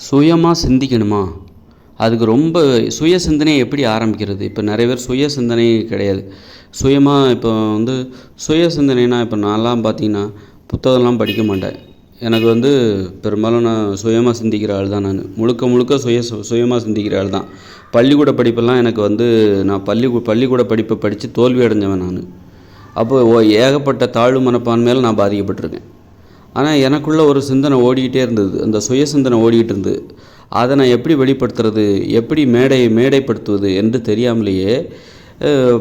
சுயமாக சிந்திக்கணுமா? அதுக்கு ரொம்ப சுய சிந்தனையை எப்படி ஆரம்பிக்கிறது? இப்போ நிறைய பேர் சுய சிந்தனை கிடையாது. சுயமாக இப்போ வந்து சுய சிந்தனைனா இப்போ நான்லாம் பார்த்தீங்கன்னா புத்தகம்லாம் படிக்க மாட்டேன். எனக்கு வந்து பெரும்பாலும் நான் சுயமாக சிந்திக்கிற ஆள் தான் நான். முழுக்க முழுக்க சுய சுயமாக சிந்திக்கிற ஆள் தான். பள்ளிக்கூட படிப்பெல்லாம் எனக்கு வந்து நான் பள்ளி பள்ளிக்கூட படிப்பை படித்து தோல்வி அடைஞ்சவன் நான். அப்போ ஓ- ஏகப்பட்ட தாழ்வு மனப்பான்மையால் நான் பாதிக்கப்பட்டிருக்கேன். ஆனால் எனக்குள்ள ஒரு சிந்தனை ஓடிக்கிட்டே இருந்தது. அந்த சுய சிந்தனை ஓடிக்கிட்டு இருந்தது அதை நான் எப்படி வெளிப்படுத்துறது எப்படி மேடை மேடைப்படுத்துவது என்று தெரியாமலேயே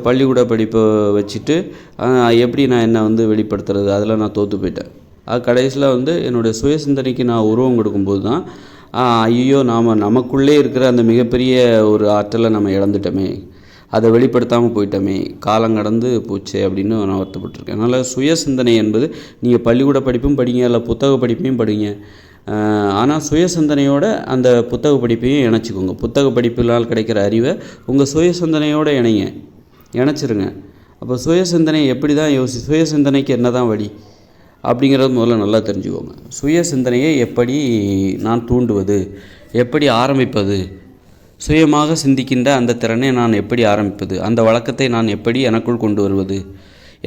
பள்ளிக்கூட படிப்பை வச்சுட்டு எப்படி நான் என்ன வந்து வெளிப்படுத்துறது அதில் நான் தோற்று போயிட்டேன். அது கடைசியில் வந்து என்னுடைய சுய சிந்தனைக்கு நான் உருவம் கொடுக்கும்போது தான் ஐயோ நாம் நமக்குள்ளே இருக்கிற அந்த மிகப்பெரிய ஒரு ஆற்றலை நம்ம இழந்துட்டோமே. அதை வெளிப்படுத்தாமல் போயிட்டோமே காலம் கடந்து போச்சே அப்படின்னு நான் வருத்தப்பட்டிருக்கேன். அதனால் சுய சிந்தனை என்பது நீங்கள் பள்ளிக்கூட படிப்பும் படிங்க இல்லை புத்தக படிப்பையும் படிங்க. ஆனால் சுய சிந்தனையோட அந்த புத்தக படிப்பையும் இணைச்சிக்கோங்க. புத்தக படிப்பினால் கிடைக்கிற அறிவை உங்கள் சுய சிந்தனையோடு இணைங்க இணைச்சிருங்க. அப்போ சுய சிந்தனை எப்படி தான் யோசி சுய சிந்தனைக்கு என்ன தான் வழி அப்படிங்கிறது முதல்ல நல்லா தெரிஞ்சுக்கோங்க. சுய சிந்தனையை எப்படி நான் தூண்டுவது எப்படி ஆரம்பிப்பது சுயமாக சிந்திக்கின்ற அந்த திறனை நான் எப்படி ஆரம்பிப்பது? அந்த வழக்கத்தை நான் எப்படி எனக்குள் கொண்டு வருவது?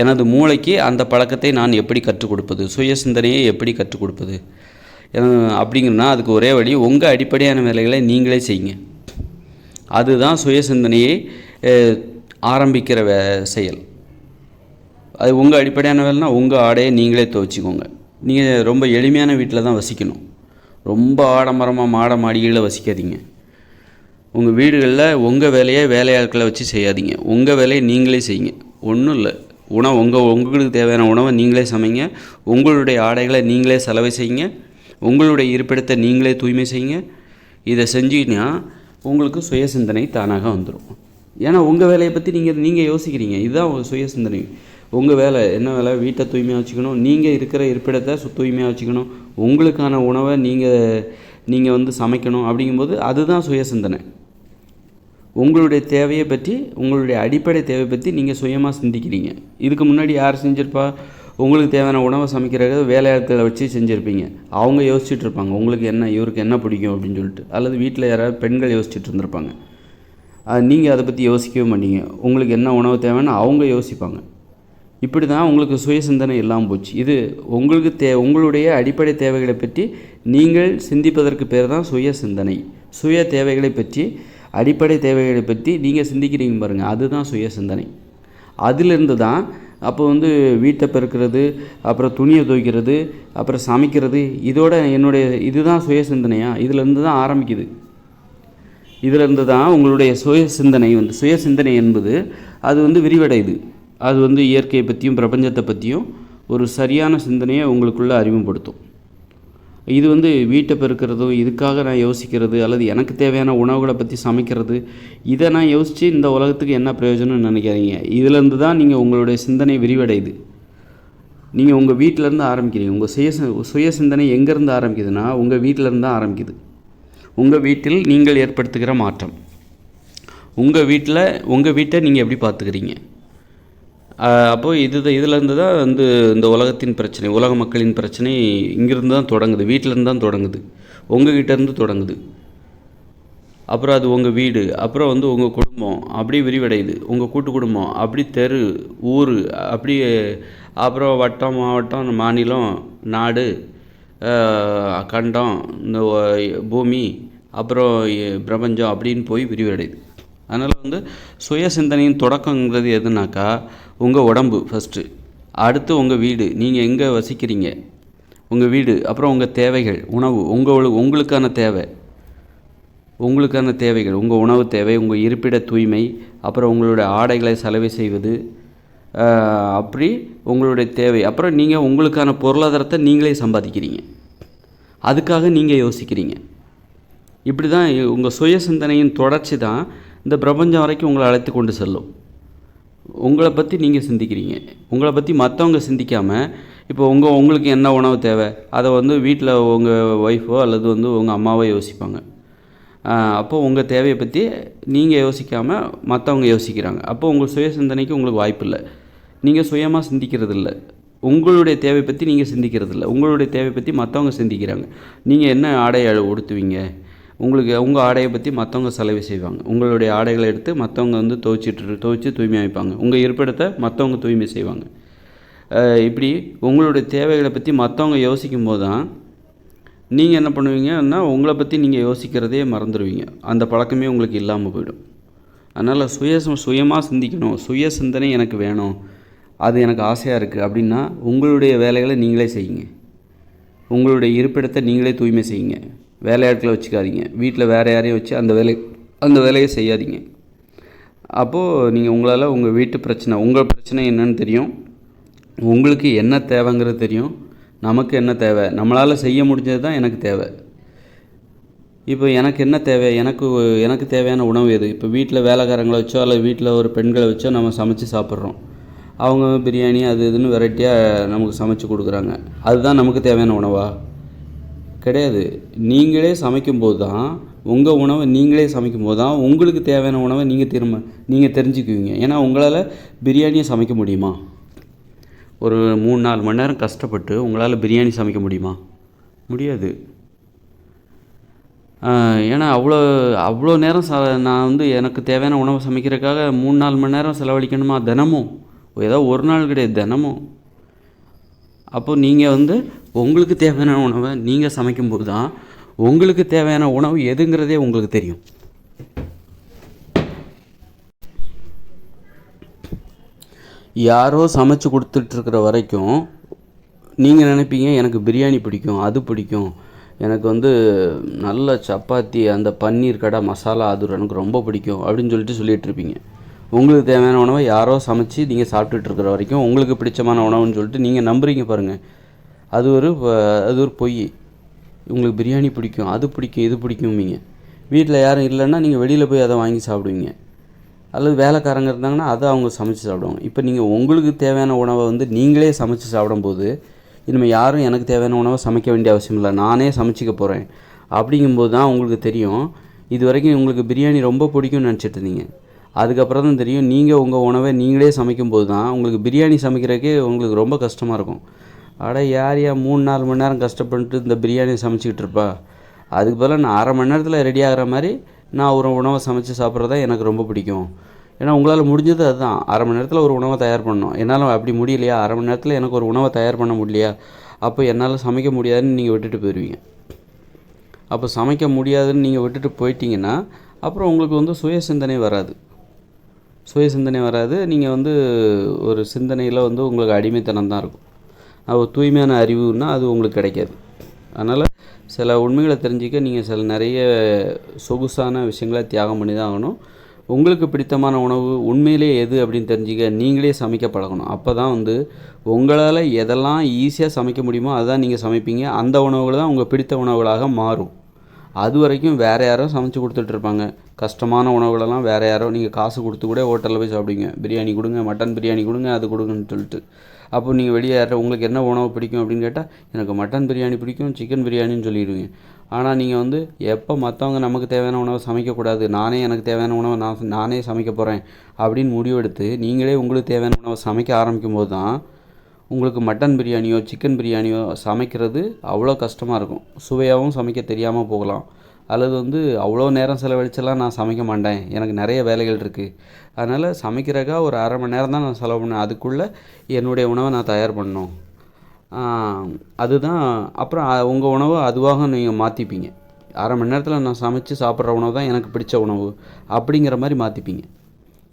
எனது மூளைக்கு அந்த பழக்கத்தை நான் எப்படி கற்றுக் கொடுப்பது? சுய சிந்தனையை எப்படி கற்றுக் கொடுப்பது? அப்படிங்கன்னா அதுக்கு ஒரே வழி உங்கள் அடிப்படையான வேலைகளை நீங்களே செய்யுங்க. அதுதான் சுய சிந்தனையை ஆரம்பிக்கிற வே செயல். அது உங்கள் அடிப்படையான வேலைனா உங்கள் ஆடையை நீங்களே துவைச்சிக்கோங்க. நீங்கள் ரொம்ப எளிமையான வீட்டில் தான் வசிக்கணும். ரொம்ப ஆடம்பரமாக மாட மாடிகளில் வசிக்காதீங்க. உங்கள் வீடுகளில் உங்கள் வேலையை வேலையாட்களை வச்சு செய்யாதீங்க. உங்கள் வேலையை நீங்களே செய்யுங்க. ஒன்றும் இல்லை. உணவு உங்கள் உங்களுக்கு தேவையான உணவை நீங்களே சமைங்க. உங்களுடைய ஆடைகளை நீங்களே செலவு செய்யுங்க. உங்களுடைய இருப்பிடத்தை நீங்களே தூய்மை செய்யுங்க. இதை செஞ்சீங்கன்னா உங்களுக்கு சுய சிந்தனை தானாக வந்துடும் ஏன்னா உங்கள் வேலையை பற்றி நீங்கள் நீங்கள் யோசிக்கிறீங்க. இதுதான் உங்கள் சுய சிந்தனை உங்கள் வேலை என்ன வேலை? வீட்டை தூய்மையாக வச்சுக்கணும். நீங்கள் இருக்கிற இருப்பிடத்தை சு தூய்மையாக வச்சுக்கணும். உங்களுக்கான உணவை நீங்கள் நீங்கள் வந்து சமைக்கணும் அப்படிங்கும்போது அதுதான் சுய சிந்தனை உங்களுடைய தேவையை பற்றி உங்களுடைய அடிப்படை தேவை பற்றி நீங்கள் சுயமாக சிந்திக்கிறீங்க. இதுக்கு முன்னாடி யார் செஞ்சிருப்பா? உங்களுக்கு தேவையான உணவை சமைக்கிறது வேலையாட்களை வச்சு செஞ்சுருப்பீங்க. அவங்க யோசிச்சுட்டு இருப்பாங்க உங்களுக்கு என்ன இவருக்கு என்ன பிடிக்கும்? அப்படின்னு சொல்லிட்டு. அல்லது வீட்டில் யாராவது பெண்கள் யோசிச்சுட்டு இருந்திருப்பாங்க. நீங்கள் அதை பற்றி யோசிக்கவே மாட்டீங்க. உங்களுக்கு என்ன உணவு தேவைன்னு அவங்க யோசிப்பாங்க. இப்படி தான் உங்களுக்கு சுய சிந்தனை இல்லாமல் போச்சு. இது உங்களுக்கு தே உங்களுடைய அடிப்படை தேவைகளை பற்றி நீங்கள் சிந்திப்பதற்கு பேர் தான் சுய சிந்தனை. சுய தேவைகளை பற்றி அடிப்படை தேவைகளை பற்றி நீங்கள் சிந்திக்கிறீங்க பாருங்கள் அதுதான் சுய சிந்தனை. அதிலிருந்து தான் அப்போ வந்து வீட்டை பெருக்கிறது அப்புறம் துணியை துவைக்கிறது அப்புறம் சமைக்கிறது இதோட என்னுடைய இதுதான் சுய சிந்தனையா? இதிலிருந்து தான் ஆரம்பிக்குது. இதிலிருந்து தான் உங்களுடைய சுய சிந்தனை வந்து சுய சிந்தனை என்பது அது வந்து விரிவடையுது. அது வந்து இயற்கையை பற்றியும் பிரபஞ்சத்தை பற்றியும் ஒரு சரியான சிந்தனையை உங்களுக்குள்ளே அறிமுகப்படுத்தும். இது வந்து வீட்டை பெருக்கிறதும் இதுக்காக நான் யோசிக்கிறது அல்லது எனக்கு தேவையான உணவுகளை பற்றி சமைக்கிறது இதை நான் யோசித்து இந்த உலகத்துக்கு என்ன பிரயோஜனம்னு நினைக்காதீங்க. இதிலேருந்து தான் நீங்கள் உங்களுடைய சிந்தனை விரிவடையுது. நீங்கள் உங்கள் வீட்டிலேருந்து ஆரம்பிக்கிறீங்க. உங்கள் சுய சுய சிந்தனை எங்கேருந்து ஆரம்பிக்குதுன்னா உங்கள் வீட்டிலேருந்து தான் ஆரம்பிக்குது. உங்கள் வீட்டில் நீங்கள் ஏற்படுத்துகிற மாற்றம். உங்கள் வீட்டில் உங்கள் வீட்டை நீங்கள் எப்படி பார்த்துக்கிறீங்க? அப்போது இது இதுலேருந்து தான் வந்து இந்த உலகத்தின் பிரச்சனை உலக மக்களின் பிரச்சனை இங்கேருந்து தான் தொடங்குது வீட்டிலேருந்து தான் தொடங்குது உங்ககிட்டேருந்து தொடங்குது. அப்புறம் அது உங்கள் வீடு அப்புறம் வந்து உங்கள் குடும்பம் அப்படி விரிவடையுது. உங்கள் கூட்டு குடும்பம் அப்படி தெரு ஊர் அப்படி அப்புறம் வட்டம் மாவட்டம் மாநிலம் நாடு கண்டம் இந்த பூமி அப்புறம் பிரபஞ்சம் அப்படின்னு போய் விரிவடையுது. அதனால் வந்து சுய சிந்தனையின் தொடக்கங்கிறது எதுனாக்கா உங்கள் உடம்பு ஃபஸ்ட்டு அடுத்து உங்கள் வீடு. நீங்கள் எங்கே வசிக்கிறீங்க? உங்கள் வீடு. அப்புறம் உங்கள் தேவைகள். உணவு. உங்கள் உங்களுக்கான தேவை. உங்களுக்கான தேவைகள். உங்கள் உணவு தேவை உங்கள் இருப்பிட தூய்மை அப்புறம் உங்களுடைய ஆடைகளை செலவு செய்வது அப்படி உங்களுடைய தேவை. அப்புறம் நீங்கள் உங்களுக்கான பொருளாதாரத்தை நீங்களே சம்பாதிக்கிறீங்க. அதுக்காக நீங்கள் யோசிக்கிறீங்க. இப்படி தான் உங்கள் சுய சிந்தனையின் தொடர்ச்சி தான் இந்த பிரபஞ்சம் வரைக்கும் உங்களை அழைத்து கொண்டு செல்லும். உங்களை பற்றி நீங்கள் சிந்திக்கிறீங்க. உங்களை பற்றி மற்றவங்க சிந்திக்காமல் இப்போ உங்கள் உங்களுக்கு என்ன உணவு தேவை? அதை வந்து வீட்டில் உங்கள் ஒய்ஃபோ அல்லது வந்து உங்கள் அம்மாவோ யோசிப்பாங்க. அப்போது அப்போ உங்கள் தேவையை பற்றி நீங்கள் யோசிக்காமல் மற்றவங்க யோசிக்கிறாங்க. அப்போ உங்கள் சுய சிந்தனைக்கு உங்களுக்கு வாய்ப்பு இல்லை. நீங்கள் சுயமாக சிந்திக்கிறது இல்லை உங்களுடைய தேவை பற்றி நீங்கள் சிந்திக்கிறது இல்லை உங்களுடைய தேவை பற்றி மற்றவங்க சிந்திக்கிறாங்க. நீங்கள் என்ன ஆடை உடுத்துவீங்க? உங்களுக்கு உங்கள் ஆடையை பற்றி மற்றவங்க செலவு செய்வாங்க. உங்களுடைய ஆடைகளை எடுத்து மற்றவங்க வந்து துவைச்சிட்டு துவைச்சி தூய்மை வைப்பாங்க உங்கள் இருப்பிடத்தை மற்றவங்க தூய்மை செய்வாங்க. இப்படி உங்களுடைய தேவைகளை பற்றி மற்றவங்க யோசிக்கும் போது தான் நீங்கள் என்ன பண்ணுவீங்கன்னா உங்களை பற்றி நீங்கள் யோசிக்கிறதே மறந்துடுவீங்க அந்த பழக்கமே உங்களுக்கு இல்லாமல் போயிடும். அதனால் சுய சுயமாக சிந்திக்கணும். சுய சிந்தனை எனக்கு வேணும். அது எனக்கு ஆசையாக இருக்குது அப்படின்னா உங்களுடைய வேலைகளை நீங்களே செய்யுங்க. உங்களுடைய இருப்பிடத்தை நீங்களே தூய்மை செய்யுங்க. வேலையாட்களை வச்சுக்காதீங்க. வீட்டில் வேறு யாரையும் வச்சு அந்த வேலை அந்த வேலையை செய்யாதீங்க. அப்போது நீங்கள் உங்களால் உங்கள் வீட்டு பிரச்சனை உங்கள் பிரச்சனை என்னன்னு தெரியும். உங்களுக்கு என்ன தேவைங்கிறது தெரியும். நமக்கு என்ன தேவை? நம்மளால் செய்ய முடிஞ்சது தான் எனக்கு தேவை. இப்போ எனக்கு என்ன தேவை? எனக்கு எனக்கு தேவையான உணவு எது? இப்போ வீட்டில் வேலைக்காரங்களை வச்சோ அல்லது வீட்டில் ஒரு பெண்களை வச்சோ நம்ம சமைச்சு சாப்பிட்றோம். அவங்க பிரியாணி அது இதுன்னு வெரைட்டியாக நமக்கு சமைச்சு கொடுக்குறாங்க. அதுதான் நமக்கு தேவையான உணவா? கிடையாது. நீங்களே சமைக்கும்போது தான் உங்கள் உணவை நீங்களே சமைக்கும்போது தான் உங்களுக்கு தேவையான உணவை நீங்கள் திரும்ப நீங்கள் தெரிஞ்சுக்குவீங்க. ஏன்னா உங்களால் பிரியாணியை சமைக்க முடியுமா? ஒரு மூணு நாலு மணி நேரம் கஷ்டப்பட்டு உங்களால் பிரியாணி சமைக்க முடியுமா? முடியாது. ஏன்னா அவ்வளோ அவ்வளோ நேரம் ச நான் வந்து எனக்கு தேவையான உணவை சமைக்கிறதுக்காக மூணு நாலு மணி நேரம் செலவழிக்கணுமா? தினமும். ஏதோ ஒரு நாள் கிடையாது தினமும். அப்போது நீங்கள் வந்து உங்களுக்கு தேவையான உணவை நீங்கள் சமைக்கும்போது தான் உங்களுக்கு தேவையான உணவு எதுங்கிறதே உங்களுக்கு தெரியும். யாரோ சமைச்சு கொடுத்துட்ருக்கிற வரைக்கும் நீங்கள் நினைப்பீங்க எனக்கு பிரியாணி பிடிக்கும் அது பிடிக்கும். எனக்கு வந்து நல்ல சப்பாத்தி அந்த பன்னீர் கடை மசாலா அது எனக்கு ரொம்ப பிடிக்கும் அப்படின்னு சொல்லிட்டு சொல்லிகிட்ருப்பீங்க உங்களுக்கு தேவையான உணவை யாரோ சமைச்சு நீங்கள் சாப்பிட்டுட்டு இருக்கிற வரைக்கும் உங்களுக்கு பிடிச்சமான உணவுன்னு சொல்லிட்டு நீங்கள் நம்புறீங்க பாருங்கள் அது ஒரு அது ஒரு பொய். உங்களுக்கு பிரியாணி பிடிக்கும் அது பிடிக்கும் இது பிடிக்கும்பீங்க வீட்டில் யாரும் இல்லைன்னா நீங்கள் வெளியில் போய் அதை வாங்கி சாப்பிடுவீங்க. அல்லது வேலைக்காரங்க இருந்தாங்கன்னா அதை அவங்க சமைச்சு சாப்பிடுவாங்க. இப்போ நீங்கள் உங்களுக்கு தேவையான உணவை வந்து நீங்களே சமைச்சு சாப்பிடும்போது இனிமேல் யாரும் எனக்கு தேவையான உணவை சமைக்க வேண்டிய அவசியம் இல்லை நானே சமைச்சிக்க போகிறேன் அப்படிங்கும்போது தான் உங்களுக்கு தெரியும் இது வரைக்கும் உங்களுக்கு பிரியாணி ரொம்ப பிடிக்கும்னு நினச்சிட்டு இருந்தீங்க. அதுக்கப்புறம் தான் தெரியும் நீங்கள் உங்கள் உணவை நீங்களே சமைக்கும்போது தான் உங்களுக்கு பிரியாணி சமைக்கிறதுக்கே உங்களுக்கு ரொம்ப கஷ்டமாக இருக்கும். அட யார் யா மூணு நாலு மணி நேரம் கஷ்டப்பட்டு இந்த பிரியாணி சமைச்சிக்கிட்டு இருப்பா? அதுக்கு பதிலாக நான் அரை மணி நேரத்தில் ரெடி ஆகிற மாதிரி நான் ஒரு உணவை சமைச்சு சாப்பிட்றது தான் எனக்கு ரொம்ப பிடிக்கும். ஏன்னா உங்களால் முடிஞ்சது அதுதான். அரை மணி நேரத்தில் ஒரு உணவை தயார் பண்ணணும். என்னால் அப்படி முடியலையா? அரை மணி நேரத்தில் எனக்கு ஒரு உணவை தயார் பண்ண முடியலையா? அப்போ என்னால் சமைக்க முடியாதுன்னு நீங்கள் விட்டுட்டு போயிடுவீங்க அப்போ சமைக்க முடியாதுன்னு நீங்கள் விட்டுட்டு போயிட்டீங்கன்னா அப்புறம் உங்களுக்கு வந்து சுய சிந்தனை வராது. சுய சிந்தனை வராது. நீங்கள் வந்து ஒரு சிந்தனையில் வந்து உங்களுக்கு அடிமைத்தனம் தான் இருக்கும். அது தூய்மையான அறிவுன்னா அது உங்களுக்கு கிடைக்காது. அதனால் சில உண்மைகளை தெரிஞ்சிக்க நீங்கள் சில நிறைய சொகுசான விஷயங்களை தியாகம் பண்ணி தான் ஆகணும். உங்களுக்கு பிடித்தமான உணவு உண்மையிலேயே எது அப்படின்னு தெரிஞ்சுக்க நீங்களே சமைக்க பழகணும். அப்போ தான் வந்து உங்களால் எதெல்லாம் ஈஸியாக சமைக்க முடியுமோ அதுதான் நீங்கள் சமைப்பீங்க. அந்த உணவுகள் தான் உங்கள் பிடித்த உணவுகளாக மாறும். அது வரைக்கும் வேறு யாரோ சமைச்சு கொடுத்துட்ருப்பாங்க கஷ்டமான உணவுகளெல்லாம் வேறு யாரோ நீங்கள் காசு கொடுத்து கூட ஹோட்டலில் போய் சாப்பிடுவீங்க. பிரியாணி கொடுங்க மட்டன் பிரியாணி கொடுங்க அது கொடுங்கன்னு சொல்லிட்டு. அப்போ நீங்கள் வெளியே உங்களுக்கு என்ன உணவு பிடிக்கும்? அப்படின்னு கேட்டால் எனக்கு மட்டன் பிரியாணி பிடிக்கும் சிக்கன் பிரியாணின்னு சொல்லிடுவீங்க. ஆனால் நீங்கள் வந்து எப்போ மற்றவங்க நமக்கு தேவையான உணவை சமைக்கக்கூடாது நானே எனக்கு தேவையான உணவை நான் நானே சமைக்க போகிறேன் அப்படின்னு முடிவெடுத்து நீங்களே உங்களுக்கு தேவையான உணவை சமைக்க ஆரம்பிக்கும் போது தான் உங்களுக்கு மட்டன் பிரியாணியோ சிக்கன் பிரியாணியோ சமைக்கிறது அவ்வளோ கஷ்டமாக இருக்கும். சுவையாகவும் சமைக்க தெரியாமல் போகலாம். அல்லது வந்து அவ்வளோ நேரம் செலவழிச்செல்லாம் நான் சமைக்க மாட்டேன். எனக்கு நிறைய வேலைகள் இருக்குது அதனால் சமைக்கிறக்கா ஒரு அரை மணி நேரம் தான் நான் செலவு பண்ணேன் அதுக்குள்ளே என்னுடைய உணவை நான் தயார் பண்ணணும். அதுதான். அப்புறம் உங்கள் உணவை அதுவாக நீங்கள் மாற்றிப்பீங்க அரை மணி நேரத்தில் நான் சமைச்சு சாப்பிட்ற உணவு தான் எனக்கு பிடிச்ச உணவு. அப்படிங்கிற மாதிரி மாற்றிப்பீங்க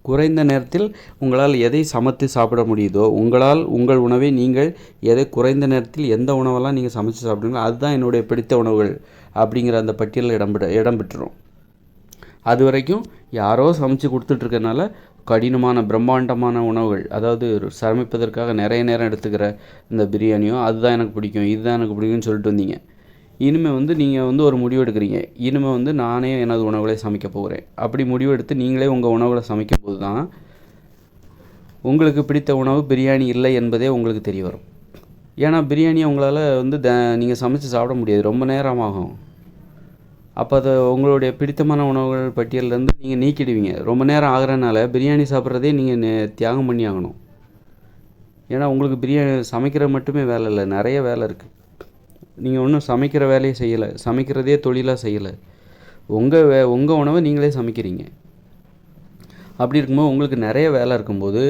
குறைந்த நேரத்தில் உங்களால் எதை சமைத்து சாப்பிட முடியுதோ உங்களால் உங்கள் உணவை நீங்கள் எதை குறைந்த நேரத்தில் எந்த உணவெல்லாம் நீங்கள் சமைச்சு சாப்பிடுங்களோ அதுதான் என்னுடைய பிடித்த உணவுகள். அப்படிங்கிற அந்த பட்டியலில் இடம்பெற இடம்பெற்றுரும் அது வரைக்கும் யாரோ சமைச்சு கொடுத்துட்ருக்கனால கடினமான பிரம்மாண்டமான உணவுகள் அதாவது சமைப்பதற்காக நிறைய நேரம் எடுத்துக்கிற இந்த பிரியாணியோ அதுதான் எனக்கு பிடிக்கும் இதுதான் எனக்கு பிடிக்கும்னு சொல்லிட்டு வந்தீங்க. இனிமேல் வந்து நீங்கள் வந்து ஒரு முடிவு எடுக்கிறீங்க. இனிமேல் வந்து நானே எனது உணவுகளை சமைக்க போகிறேன். அப்படி முடிவு எடுத்து நீங்களே உங்கள் உணவுகளை சமைக்கும் போது தான் உங்களுக்கு பிடித்த உணவு பிரியாணி இல்லை என்பதே உங்களுக்கு தெரிய வரும். ஏன்னா பிரியாணி உங்களால் வந்து த நீங்கள் சமைச்சு சாப்பிட முடியாது. ரொம்ப நேரம் ஆகும். அப்போ அதை உங்களுடைய பிடித்தமான உணவுகள் பட்டியலேருந்து நீங்கள் நீக்கிடுவீங்க. ரொம்ப நேரம் ஆகிறனால பிரியாணி சாப்பிட்றதே நீங்கள் தியாகம் பண்ணி ஆகணும். ஏன்னா உங்களுக்கு பிரியாணி சமைக்கிற மட்டுமே வேலை இல்லை. நிறைய வேலை இருக்குது நீங்கள் ஒன்றும் சமைக்கிற வேலையை செய்யலை. சமைக்கிறதே தொழிலாக செய்யலை. உங்கள் வே உங்கள் உணவை நீங்களே சமைக்கிறீங்க. அப்படி இருக்கும்போது உங்களுக்கு நிறைய வேலை இருக்கும்போது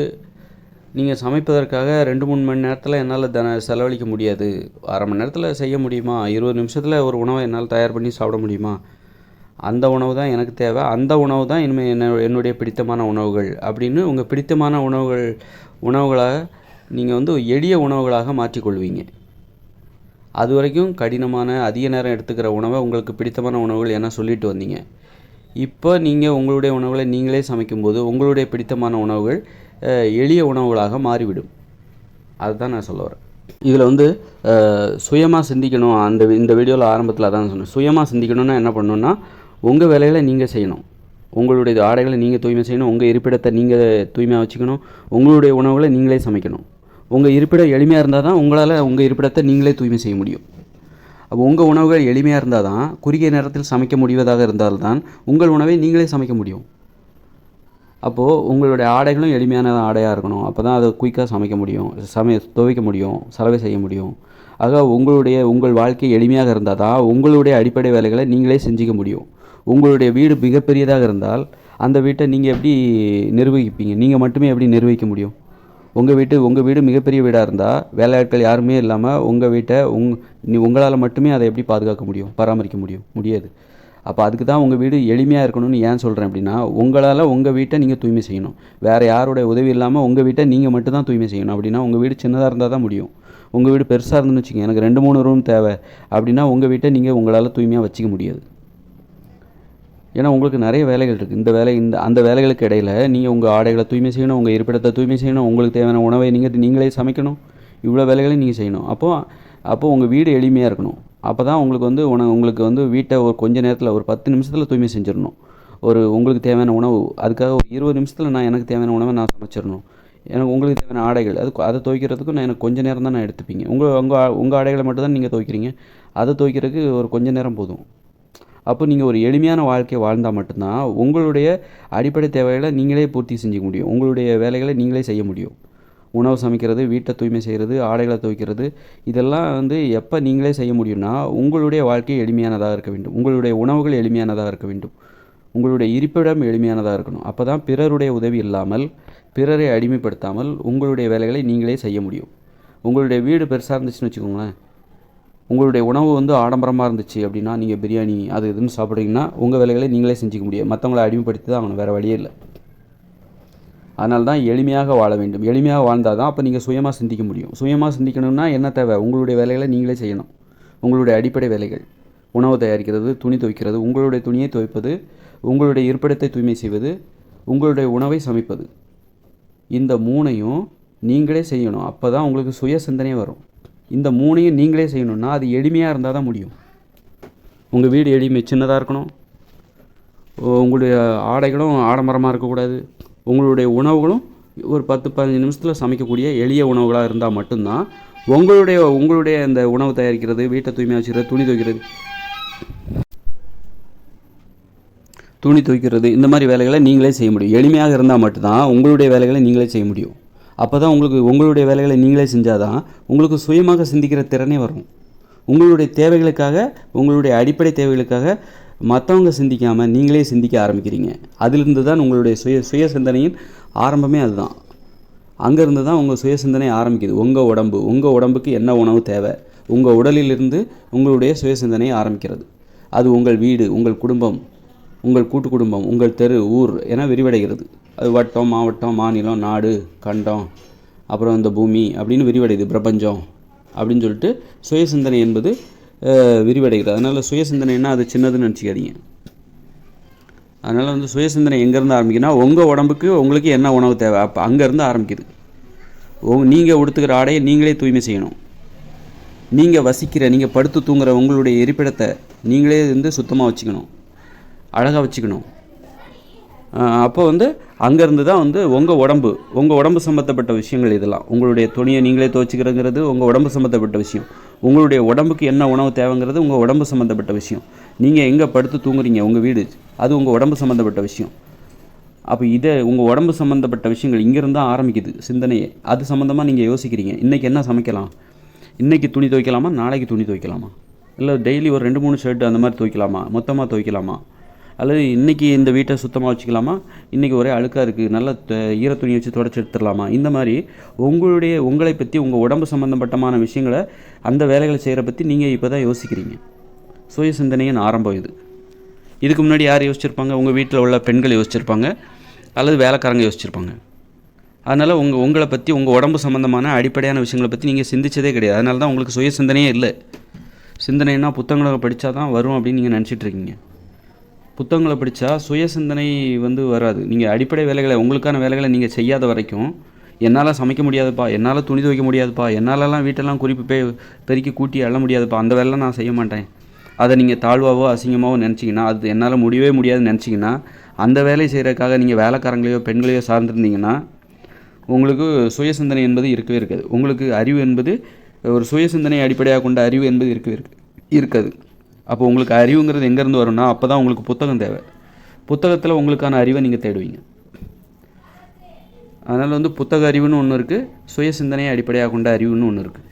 நீங்கள் சமைப்பதற்காக ரெண்டு மூணு மணி நேரத்தில் என்னால் தன செலவழிக்க முடியாது. அரை மணி நேரத்தில் செய்ய முடியுமா? இருபது நிமிஷத்தில் ஒரு உணவை என்னால் தயார் பண்ணி சாப்பிட முடியுமா? அந்த உணவு தான் எனக்கு தேவை. அந்த உணவு தான் இனிமேல் என்ன என்னுடைய பிடித்தமான உணவுகள் அப்படின்னு உங்கள் பிடித்தமான உணவுகள் உணவுகளாக நீங்கள் வந்து எளிய உணவுகளாக மாற்றிக்கொள்வீங்க. அது வரைக்கும் கடினமான அதிக நேரம் எடுத்துக்கிற உணவை உங்களுக்கு பிடித்தமான உணவுகள் என சொல்லிட்டு வந்தீங்க. இப்போ நீங்கள் உங்களுடைய உணவுகளை நீங்களே சமைக்கும்போது உங்களுடைய பிடித்தமான உணவுகள் எளிய உணவுகளாக மாறிவிடும். அதுதான் நான் சொல்ல வரேன். இதில் வந்து சுயமாக சிந்திக்கணும். அந்த இந்த வீடியோவில் ஆரம்பத்தில் அதான் சொன்னேன். சுயமாக சிந்திக்கணும்னா என்ன பண்ணணும்னா உங்கள் வேலைகளை நீங்கள் செய்யணும். உங்களுடைய ஆடைகளை நீங்கள் தூய்மை செய்யணும். உங்கள் இருப்பிடத்தை நீங்கள் தூய்மையாக வச்சுக்கணும். உங்களுடைய உணவுகளை நீங்களே சமைக்கணும். உங்கள் இருப்பிடம் எளிமையாக இருந்தால் தான் உங்களால் உங்கள் இருப்பிடத்தை நீங்களே தூய்மை செய்ய முடியும். அப்போ உங்கள் உணவுகள் எளிமையாக இருந்தால் தான் குறுகிய நேரத்தில் சமைக்க முடிவதாக இருந்தால்தான் உங்கள் உணவை நீங்களே சமைக்க முடியும். அப்போது உங்களுடைய ஆடைகளும் எளிமையான ஆடையாக இருக்கணும். அப்போ தான் அதை குயிக்காக சமைக்க முடியும். சமைய துவைக்க முடியும். சலவை செய்ய முடியும். ஆக உங்களுடைய உங்கள் வாழ்க்கை எளிமையாக இருந்தால் தான் உங்களுடைய அடிப்படை வேலைகளை நீங்களே செஞ்சுக்க முடியும். உங்களுடைய வீடு மிகப்பெரியதாக இருந்தால் அந்த வீட்டை நீங்கள் எப்படி நிர்வகிப்பீங்க? நீங்கள் மட்டுமே எப்படி நிர்வகிக்க முடியும்? உங்கள் வீட்டு உங்கள் வீடு மிகப்பெரிய வீடாக இருந்தால் வேலையாட்கள் யாருமே இல்லாமல் உங்கள் வீட்டை உங் நீ உங்களால் மட்டுமே அதை எப்படி பாதுகாக்க முடியும்? பராமரிக்க முடியும்? முடியாது. அப்போ அதுக்கு தான் உங்கள் வீடு எளிமையாக இருக்கணும்னு ஏன் சொல்கிறேன் அப்படின்னா உங்களால் உங்கள் வீட்டை நீங்கள் தூய்மை செய்யணும். வேறு யாருடைய உதவி இல்லாமல் உங்கள் வீட்டை நீங்கள் மட்டும் தான் தூய்மை செய்யணும். அப்படின்னா உங்கள் வீடு சின்னதாக இருந்தால் தான் முடியும். உங்கள் வீடு பெருசாக இருந்துன்னு வச்சுக்கோங்க எனக்கு ரெண்டு மூணு ரூம் தேவை. அப்படின்னா உங்கள் வீட்டை நீங்கள் உங்களால் தூய்மையாக வச்சுக்க முடியாது. ஏன்னா உங்களுக்கு நிறைய வேலைகள் இருக்குது இந்த வேலை இந்த அந்த வேலைகளுக்கு இடையில் நீங்கள் உங்கள் ஆடைகளை தூய்மை செய்யணும் உங்கள் இருப்பிடத்தை தூய்மை செய்யணும் உங்களுக்கு தேவையான உணவை நீங்கள் நீங்களே சமைக்கணும். இவ்வளோ வேலைகளையும் நீங்கள் செய்யணும். அப்போது அப்போது உங்கள் வீடு எளிமையாக இருக்கணும். அப்போ தான் உங்களுக்கு வந்து உண உங்களுக்கு வந்து வீட்டை ஒரு கொஞ்ச நேரத்தில் ஒரு பத்து நிமிஷத்தில் தூய்மை செஞ்சிடணும். ஒரு உங்களுக்கு தேவையான உணவு அதுக்காக ஒரு இருபது நிமிஷத்தில் நான் எனக்கு தேவையான உணவை நான் சமைச்சிடணும். எனக்கு உங்களுக்கு தேவையான ஆடைகள் அது அதை துவைக்கிறதுக்கும் நான் எனக்கு கொஞ்ச நேரம் தான் நான் எடுத்துப்பீங்க. உங்கள் உங்கள் உங்கள் ஆடைகளை மட்டும் தான் நீங்கள் துவைக்கிறீங்க. அதை துவைக்கிறதுக்கு ஒரு கொஞ்ச நேரம் போதும். அப்போ நீங்கள் ஒரு எளிமையான வாழ்க்கையை வாழ்ந்தால் மட்டும்தான் உங்களுடைய அடிப்படை தேவைகளை நீங்களே பூர்த்தி செஞ்சுக்க முடியும். உங்களுடைய வேலைகளை நீங்களே செய்ய முடியும். உணவு சமைக்கிறது வீட்டை தூய்மை செய்கிறது ஆடைகளை துவைக்கிறது. இதெல்லாம் வந்து எப்போ நீங்களே செய்ய முடியும்னா உங்களுடைய வாழ்க்கை எளிமையானதாக இருக்க வேண்டும். உங்களுடைய உணவுகள் எளிமையானதாக இருக்க வேண்டும். உங்களுடைய இருப்பிடம் எளிமையானதாக இருக்கணும். அப்போ தான் பிறருடைய உதவி இல்லாமல் பிறரை அடிமைப்படுத்தாமல் உங்களுடைய வேலைகளை நீங்களே செய்ய முடியும். உங்களுடைய வீடு பெருசாக இருந்துச்சுன்னு வச்சுக்கோங்களேன். உங்களுடைய உணவு வந்து ஆடம்பரமாக இருந்துச்சு அப்படின்னா நீங்கள் பிரியாணி அது இதுன்னு சாப்பிட்றீங்கன்னா உங்கள் வேலைகளை நீங்களே செஞ்சுக்க முடியும் மற்றவங்களை அடிமைப்படுத்தி தான் ஆகணும். வேறு வழியே இல்லை. அதனால தான் எளிமையாக வாழ வேண்டும். எளிமையாக வாழ்ந்தால் தான் அப்போ நீங்கள் சுயமாக சிந்திக்க முடியும். சுயமாக சிந்திக்கணும்னா என்ன தேவை? உங்களுடைய வேலைகளை நீங்களே செய்யணும். உங்களுடைய அடிப்படை வேலைகள். உணவு தயாரிக்கிறது துணி துவைக்கிறது உங்களுடைய துணியை துவைப்பது உங்களுடைய இருப்பிடத்தை தூய்மை செய்வது உங்களுடைய உணவை சமைப்பது. இந்த மூணையும் நீங்களே செய்யணும். அப்போ தான் உங்களுக்கு சுய சிந்தனை வரும். இந்த மூணையும் நீங்களே செய்யணும்னா அது எளிமையாக இருந்தால் தான் முடியும். உங்கள் வீடு எளிமை சின்னதாக இருக்கணும். உங்களுடைய ஆடைகளும் ஆடம்பரமாக இருக்கக்கூடாது. உங்களுடைய உணவுகளும் ஒரு பத்து பதினஞ்சு நிமிஷத்தில் சமைக்கக்கூடிய எளிய உணவுகளாக இருந்தால் மட்டும்தான். உங்களுடைய உங்களுடைய இந்த உணவு தயாரிக்கிறது வீட்டை தூய்மையாக வச்சுக்கிறது துணி துவைக்கிறது துணி துவைக்கிறது இந்த மாதிரி வேலைகளை நீங்களே செய்ய முடியும். எளிமையாக இருந்தால் மட்டும்தான் உங்களுடைய வேலைகளை நீங்களே செய்ய முடியும். அப்போ தான் உங்களுக்கு உங்களுடைய வேலைகளை நீங்களே செஞ்சால் தான் உங்களுக்கு சுயமாக சிந்திக்கிற திறனே வரும். உங்களுடைய தேவைகளுக்காக உங்களுடைய அடிப்படை தேவைகளுக்காக மற்றவங்க சிந்திக்காமல் நீங்களே சிந்திக்க ஆரம்பிக்கிறீங்க. அதிலிருந்து தான் உங்களுடைய சுய சுய சிந்தனையின் ஆரம்பமே அதுதான். அங்கேருந்து தான் உங்கள் சுய சிந்தனை ஆரம்பிக்குது. உங்கள் உடம்பு உங்கள் உடம்புக்கு என்ன உணவு தேவை? உங்கள் உடலிலிருந்து உங்களுடைய சுய சிந்தனை ஆரம்பிக்கிறது. அது உங்கள் வீடு உங்கள் குடும்பம் உங்கள் கூட்டு குடும்பம் உங்கள் தெரு ஊர் என விரிவடைகிறது. அது வட்டம் மாவட்டம் மாநிலம் நாடு கண்டம் அப்புறம் இந்த பூமி அப்படின்னு விரிவடையுது. பிரபஞ்சம் அப்படின்னு சொல்லிட்டு சுய சிந்தனை என்பது விரிவடைகிறது. அதனால் சுய சிந்தனைன்னா அது சின்னதுன்னு நினச்சிக்காதீங்க. அதனால் வந்து சுய சிந்தனை எங்கேருந்து ஆரம்பிக்குன்னா உங்கள் உடம்புக்கு உங்களுக்கு என்ன உணவு தேவை? அப்போ அங்கேருந்து ஆரம்பிக்குது. உங்க நீங்கள் உடுத்துக்கிற ஆடையை நீங்களே தூய்மை செய்யணும். நீங்கள் வசிக்கிற நீங்கள் படுத்து தூங்குற உங்களுடைய இருப்பிடத்தை நீங்களே வந்து சுத்தமாக வச்சுக்கணும். அழகாக வச்சுக்கணும். அப்போ வந்து அங்கேருந்து தான் வந்து உங்கள் உடம்பு உங்கள் உடம்பு சம்மந்தப்பட்ட விஷயங்கள் இதெல்லாம். உங்களுடைய துணியை நீங்களே துவச்சிக்கிறங்கிறது உங்கள் உடம்பு சம்மந்தப்பட்ட விஷயம். உங்களுடைய உடம்புக்கு என்ன உணவு தேவைங்கிறது உங்கள் உடம்பு சம்மந்தப்பட்ட விஷயம். நீங்கள் எங்கே படுத்து தூங்குறீங்க உங்கள் வீடு அது உங்கள் உடம்பு சம்மந்தப்பட்ட விஷயம். அப்போ இதை உங்கள் உடம்பு சம்மந்தப்பட்ட விஷயங்கள் இங்கேருந்து தான் ஆரம்பிக்குது சிந்தனையே. அது சம்மந்தமாக நீங்கள் யோசிக்கிறீங்க. இன்றைக்கி என்ன சமைக்கலாம்? இன்றைக்கி துணி துவைக்கலாமா? நாளைக்கு துணி துவைக்கலாமா? இல்லை டெய்லி ஒரு ரெண்டு மூணு ஷர்ட் அந்த மாதிரி துவைக்கலாமா? மொத்தமாக துவைக்கலாமா? அல்லது இன்றைக்கி இந்த வீட்டை சுத்தமாக வச்சுக்கலாமா? இன்றைக்கி ஒரே அழுக்காக இருக்குது நல்லா த- ஈர துணி வச்சு தொடச்சி எடுத்துடலாமா? இந்த மாதிரி உங்களுடைய உங்களை பற்றி உங்கள் உடம்பு சம்மந்தப்பட்டமான விஷயங்களை அந்த வேலைகளை செய்கிற பற்றி நீங்கள் இப்போ தான் யோசிக்கிறீங்க. சுய சிந்தனையின் ஆரம்பம் இது. இதுக்கு முன்னாடி யார் யோசிச்சிருப்பாங்க? உங்கள் வீட்டில் உள்ள பெண்கள் யோசிச்சிருப்பாங்க. அல்லது வேலைக்காரங்க யோசிச்சிருப்பாங்க. அதனால் உங்கள் உங்களை பற்றி உங்கள் உடம்பு சம்மந்தமான அடிப்படையான விஷயங்களை பற்றி நீங்கள் சிந்திச்சதே கிடையாது. அதனால தான் உங்களுக்கு சுய சிந்தனையே இல்லை. சிந்தனைனா புத்தகங்களை படித்தா தான் வரும் அப்படின்னு நீங்கள் நினச்சிட்டு இருக்கீங்க. புத்தகங்களை படித்தா சுய சிந்தனை வந்து வராது. நீங்கள் அடிப்படை வேலைகளை உங்களுக்கான வேலைகளை நீங்கள் செய்யாத வரைக்கும் என்னால் சமைக்க முடியாதுப்பா என்னால் துணி துவைக்க முடியாதுப்பா என்னாலலாம் வீட்டெல்லாம் குறிப்பு போய் பெருக்கி கூட்டி அள்ள முடியாதுப்பா அந்த வேலைலாம் நான் செய்ய மாட்டேன். அதை நீங்கள் தாழ்வாவோ அசிங்கமாவோ நினச்சிங்கன்னா அது என்னால் முடியவே முடியாதுன்னு நினச்சிங்கன்னா அந்த வேலையை செய்கிறதுக்காக நீங்கள் வேலைக்காரங்களையோ பெண்களையோ சார்ந்திருந்தீங்கன்னா உங்களுக்கு சுய சிந்தனை என்பது இருக்கவே இருக்காது. உங்களுக்கு அறிவு என்பது ஒரு சுய சிந்தனையை அடிப்படையாக கொண்ட அறிவு என்பது இருக்கவே இருக்கு இருக்காது. அப்போ உங்களுக்கு அறிவுங்கிறது எங்கேருந்து வரும்னா அப்போ தான் உங்களுக்கு புத்தகம் தேவை. புத்தகத்தில் உங்களுக்கான அறிவை நீங்கள் தேடுவீங்க. அதனால் வந்து புத்தக அறிவுன்னு ஒன்று இருக்குது சுய சிந்தனையை அடிப்படையாக கொண்ட அறிவுன்னு ஒன்று இருக்குது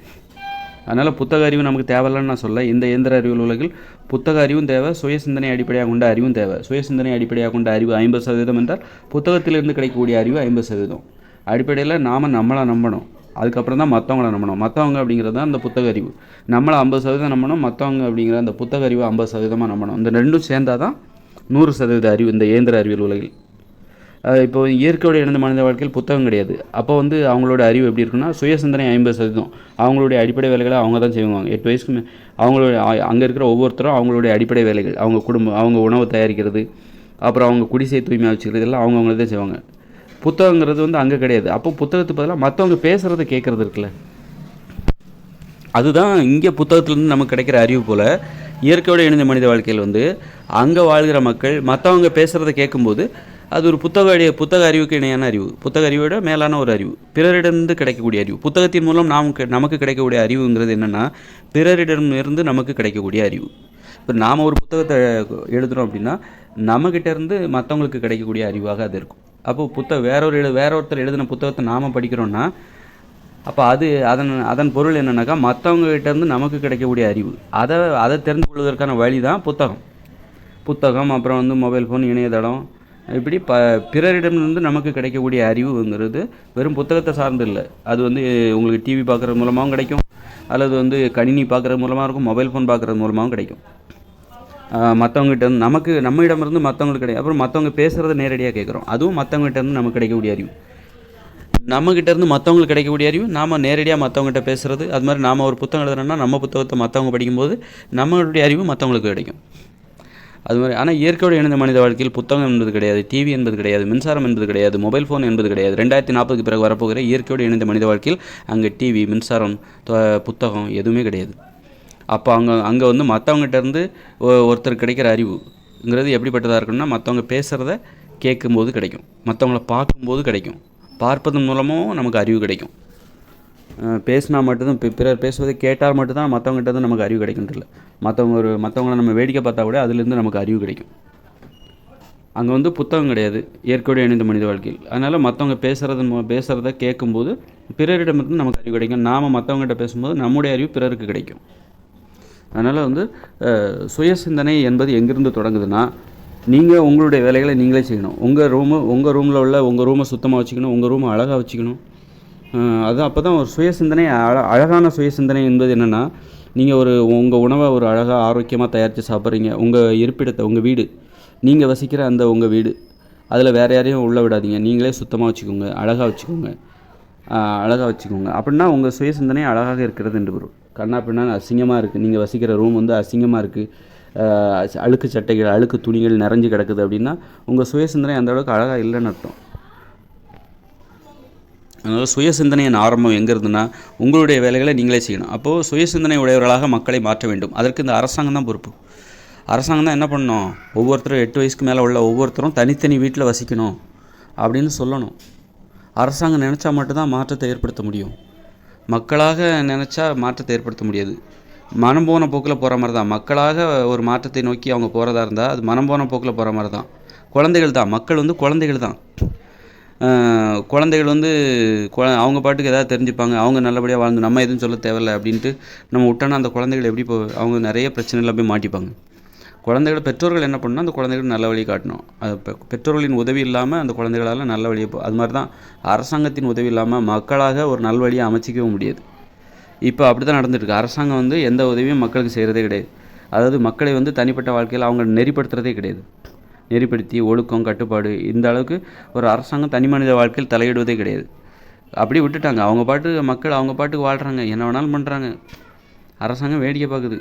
அதனால் புத்தக அறிவு நமக்கு தேவையில்லைன்னு நான் சொல்ல இந்த இயந்திர அறிவியல் உலகில் புத்தக அறிவும் தேவை சுய சிந்தனை அடிப்படையாக கொண்ட அறிவும் தேவை. சுய சிந்தனை அடிப்படையாக கொண்ட அறிவு ஐம்பது சதவீதம் என்றால் புத்தகத்திலிருந்து கிடைக்கக்கூடிய அறிவு ஐம்பது சதவீதம். அடிப்படையில் நாம் நம்மளை நம்பணும். அதுக்கப்புறம் தான் மற்றவங்கள நம்பணும். மற்றவங்க அப்படிங்கிறது தான் அந்த புத்தக அறிவு. நம்மளை ஐம்பது சதவீதம் நம்பணும் மற்றவங்க அப்படிங்கிற அந்த புத்தக அறிவு ஐம்பது சதவீதமாக நம்பணும். இந்த ரெண்டும் சேர்ந்தால் தான் நூறு சதவீத அறிவு இந்த இயந்திர அறிவியல் உலகில். இப்போ இயற்கையோடு இணைந்த மனித வாழ்க்கையில் புத்தகம் கிடையாது. அப்போ வந்து அவங்களோட அறிவு எப்படி இருக்குன்னா சுய சிந்தனை ஐம்பது சதவீதம். அவங்களுடைய அடிப்படை வேலைகளை அவங்க தான் செய்வாங்க. எட்டு வயசுக்கு அவங்களுடைய அவங்களோட அங்கே இருக்கிற ஒவ்வொருத்தரும் அவங்களுடைய அடிப்படை வேலைகள். அவங்க குடும்பம் அவங்க உணவு தயாரிக்கிறது அப்புறம் அவங்க குடிசை தூய்மையாக வச்சுக்கிறது எல்லாம் அவங்கவுங்களே தான் செய்வாங்க. புத்தகங்கிறது வந்து அங்கே கிடையாது. அப்போ புத்தகத்துக்கு பதிலாக மற்றவங்க பேசுகிறத கேட்குறது இருக்குல்ல. அதுதான் இங்கே புத்தகத்துலேருந்து நமக்கு கிடைக்கிற அறிவு போல் இயற்கையோடு இணைந்த மனித வாழ்க்கையில் வந்து அங்கே வாழ்கிற மக்கள் மற்றவங்க பேசுகிறத கேட்கும்போது அது ஒரு புத்தக அடி புத்தக அறிவுக்கு இணையான அறிவு. புத்தக அறிவோட மேலான ஒரு அறிவு. பிறரிடமிருந்து கிடைக்கக்கூடிய அறிவு. புத்தகத்தின் மூலம் நாம் நமக்கு கிடைக்கக்கூடிய அறிவுங்கிறது என்னென்னா பிறரிடமிருந்து நமக்கு கிடைக்கக்கூடிய அறிவு. இப்போ நாம் ஒரு புத்தகத்தை எழுதுகிறோம் அப்படின்னா நம்மக்கிட்ட இருந்து மற்றவங்களுக்கு கிடைக்கக்கூடிய அறிவாக அது இருக்கும். அப்போது புத்தகம் வேற ஒரு எழு வேற ஒருத்தர் எழுதின புத்தகத்தை நாம் படிக்கிறோன்னா அப்போ அது அதன் அதன் பொருள் என்னென்னாக்கா மற்றவங்க இருந்து நமக்கு கிடைக்கக்கூடிய அறிவு. அதை அதை தெரிந்து கொள்வதற்கான வழி தான் புத்தகம். புத்தகம் அப்புறம் வந்து மொபைல் ஃபோன் இணையதளம் இப்படி ப பிறரிடமிருந்து நமக்கு கிடைக்கக்கூடிய அறிவுங்கிறது வெறும் புத்தகத்தை சார்ந்து இல்லை. அது வந்து உங்களுக்கு டிவி பார்க்குறது மூலமாகவும் கிடைக்கும். அல்லது வந்து கணினி பார்க்குறது மூலமாக இருக்கும் மொபைல் ஃபோன் பார்க்குறது மூலமாகவும் கிடைக்கும். மற்றவங்ககிட்ட இருந்து நமக்கு நம்ம இடமிருந்து மற்றவங்களுக்கு கிடையாது. அப்புறம் மற்றவங்க பேசுகிறத நேரடியாக கேட்குறோம் அதுவும் மற்றவங்ககிட்ட இருந்து நமக்கு கிடைக்கக்கூடிய அறிவு. நம்மக்கிட்ட இருந்து மற்றவங்களுக்கு கிடைக்கக்கூடிய அறிவு நாம் நேரடியாக மற்றவங்ககிட்ட பேசுகிறது அது மாதிரி நாம் ஒரு புத்தகம் எழுதுனோம்னா நம்ம புத்தகத்தை மற்றவங்க படிக்கும்போது நம்மளுடைய அறிவு மற்றவங்களுக்கு கிடைக்கும். அது மாதிரி ஆனால் இயற்கையோடு இணைந்த மனித வாழ்க்கையில் புத்தகம் என்பது கிடையாது டிவி என்பது கிடையாது மின்சாரம் என்பது கிடையாது மொபைல் ஃபோன் என்பது கிடையாது. ரெண்டாயிரத்தி நாற்பதுக்கு பிறகு வரப்போகிற இயற்கையோடு இணைந்த மனித வாழ்க்கையில் அங்கே டிவி மின்சாரம் புத்தகம் எதுவுமே கிடையாது. அப்போ அங்கே அங்கே வந்து மற்றவங்ககிட்டருந்து ஒருத்தர் கிடைக்கிற அறிவுங்கிறது எப்படிப்பட்டதாக இருக்கும்னா மற்றவங்க பேசுகிறத கேட்கும்போது கிடைக்கும். மற்றவங்கள பார்க்கும்போது கிடைக்கும். பார்ப்பதன் மூலமும் நமக்கு அறிவு கிடைக்கும். பேசினா மட்டும்தான் பிறர் பேசுவதை கேட்டால் மட்டும்தான் மற்றவங்ககிட்ட இருந்து நமக்கு அறிவு கிடைக்கின்றது மற்றவங்க ஒரு மற்றவங்கள நம்ம வேடிக்கை பார்த்தா கூட அதுலேருந்து நமக்கு அறிவு கிடைக்கும். அங்கே வந்து புத்தகம் கிடையாது. இயற்கையோடு இணைந்த மனித வாழ்க்கையில். அதனால் மற்றவங்க பேசுகிறது பேசுகிறத கேட்கும்போது பிறரிடமிருந்து நமக்கு அறிவு கிடைக்கும். நாம் மற்றவங்ககிட்ட பேசும்போது நம்முடைய அறிவு பிறருக்கு கிடைக்கும். அதனால் வந்து சுய சிந்தனை என்பது எங்கிருந்து தொடங்குதுன்னா நீங்கள் உங்களுடைய வேலைகளை நீங்களே செய்யணும். உங்கள் ரூமு உங்கள் ரூமில் உள்ள உங்கள் ரூமை சுத்தமாக வச்சுக்கணும் உங்கள் ரூமை அழகாக வச்சுக்கணும். அது அப்போ தான் ஒரு சுய சிந்தனை அழ அழகான சுய சிந்தனை என்பது என்னென்னா நீங்கள் ஒரு உங்கள் உணவை ஒரு அழகாக ஆரோக்கியமாக தயாரித்து சாப்பிட்றீங்க. உங்கள் இருப்பிடத்தை உங்கள் வீடு நீங்கள் வசிக்கிற அந்த உங்கள் வீடு அதில் வேறு யாரையும் உள்ள விடாதீங்க. நீங்களே சுத்தமாக வச்சுக்கோங்க அழகாக வச்சுக்கோங்க. அழகாக வச்சுக்கோங்க. அப்படின்னா உங்கள் சுய சிந்தனை அழகாக இருக்கிறது என்று பொருள். கண்ணா பின்னா அசிங்கமாக இருக்குது நீங்கள் வசிக்கிற ரூம் வந்து அசிங்கமாக இருக்குது அழுக்கு சட்டைகள் அழுக்கு துணிகள் நிறைஞ்சு கிடக்குது அப்படின்னா உங்கள் சுய சிந்தனை அந்த அளவுக்கு அழகாக இல்லைன்னு அர்த்தம். அதனால் சுய சிந்தனையின் ஆரம்பம் எங்கே இருந்துன்னா உங்களுடைய வேலைகளை நீங்களே செய்யணும். அப்போது சுய சிந்தனை உடையவர்களாக மக்களை மாற்ற வேண்டும். அதற்கு இந்த அரசாங்கம் தான் பொறுப்பு. அரசாங்கம் தான் என்ன பண்ணணும்? ஒவ்வொருத்தரும் எட்டு வயசுக்கு மேலே உள்ள ஒவ்வொருத்தரும் தனித்தனி வீட்டில் வசிக்கணும் அப்படின்னு சொல்லணும். அரசாங்கம் நினச்சா மட்டும்தான் மாற்றத்தை ஏற்படுத்த முடியும். மக்களாக நினச்சா மாற்றத்தை ஏற்படுத்த முடியாது. மனம் போன போக்கில் போகிற மாதிரி தான் மக்களாக ஒரு மாற்றத்தை நோக்கி அவங்க போகிறதா இருந்தால் அது மனம் போன போக்கில் போகிற மாதிரி தான் குழந்தைகள் தான். மக்கள் வந்து குழந்தைகள் தான். குழந்தைகள் வந்து குழ அவங்க பாட்டுக்கு எதாவது தெரிஞ்சுப்பாங்க. அவங்க நல்லபடியாக வாழ்ந்து நம்ம எதுவும் சொல்ல தேவையில்ல அப்படின்ட்டு நம்ம விட்டோன்னா அந்த குழந்தைகள் எப்படி போ அவங்க நிறைய பிரச்சனைகள் போய் மாட்டிப்பாங்க. குழந்தைகள் பெற்றோர்கள் என்ன பண்ணணும் அந்த குழந்தைகளுக்கு நல்ல வழி காட்டணும். அது பெற்றோர்களின் உதவி இல்லாமல் அந்த குழந்தைகளால் நல்ல வழியை அது மாதிரி தான் அரசாங்கத்தின் உதவி இல்லாமல் மக்களாக ஒரு நல்வழியை அமைச்சிக்கவும் முடியாது. இப்போ அப்படி தான் நடந்துட்டுருக்கு. அரசாங்கம் வந்து எந்த உதவியும் மக்களுக்கு செய்கிறதே கிடையாது. அதாவது மக்களை வந்து தனிப்பட்ட வாழ்க்கையில் அவங்க நெறிப்படுத்துறதே கிடையாது. நெறிப்படுத்தி ஒழுக்கம் கட்டுப்பாடு இந்த அளவுக்கு ஒரு அரசாங்கம் தனி மனித வாழ்க்கையில் தலையிடுவதே கிடையாது. அப்படி விட்டுட்டாங்க. அவங்க பாட்டு மக்கள் அவங்க பாட்டுக்கு வாழ்கிறாங்க என்ன வேணாலும் பண்ணுறாங்க அரசாங்கம் வேடிக்கை பார்க்குது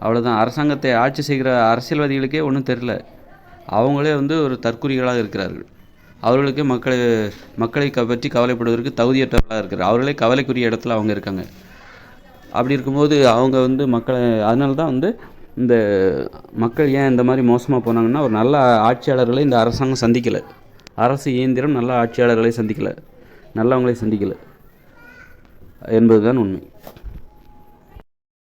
அவ்வளோதான் அரசாங்கத்தை ஆட்சி செய்கிற அரசியல்வாதிகளுக்கே ஒன்றும் தெரில அவங்களே வந்து ஒரு தற்குறிகளாக இருக்கிறார்கள். அவர்களுக்கே மக்களை மக்களை பற்றி கவலைப்படுவதற்கு தகுதியற்றவர்களாக இருக்கிறார். அவர்களே கவலைக்குரிய இடத்துல அவங்க இருக்காங்க. அப்படி இருக்கும்போது அவங்க வந்து மக்களை அதனால தான் வந்து இந்த மக்கள் ஏன் இந்த மாதிரி மோசமாக போனாங்கன்னா ஒரு நல்ல ஆட்சியாளர்களை இந்த அரசாங்கம் சந்திக்கலை. அரசு இயந்திரம் நல்ல ஆட்சியாளர்களை சந்திக்கலை. நல்லவங்களை சந்திக்கலை. என்பதுதான் உண்மை.